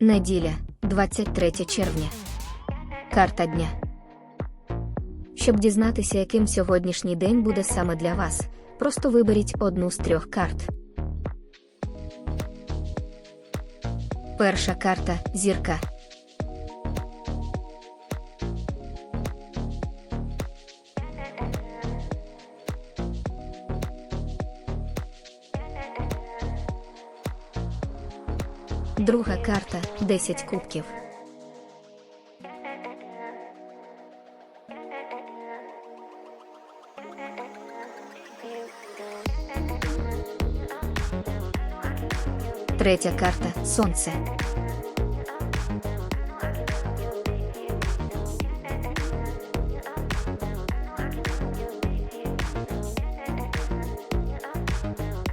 Неділя, 23 червня. Карта дня. Щоб дізнатися, яким сьогоднішній день буде саме для вас, просто виберіть одну з трьох карт. Перша карта зірка. Друга карта 10 кубків. Третя карта Сонце.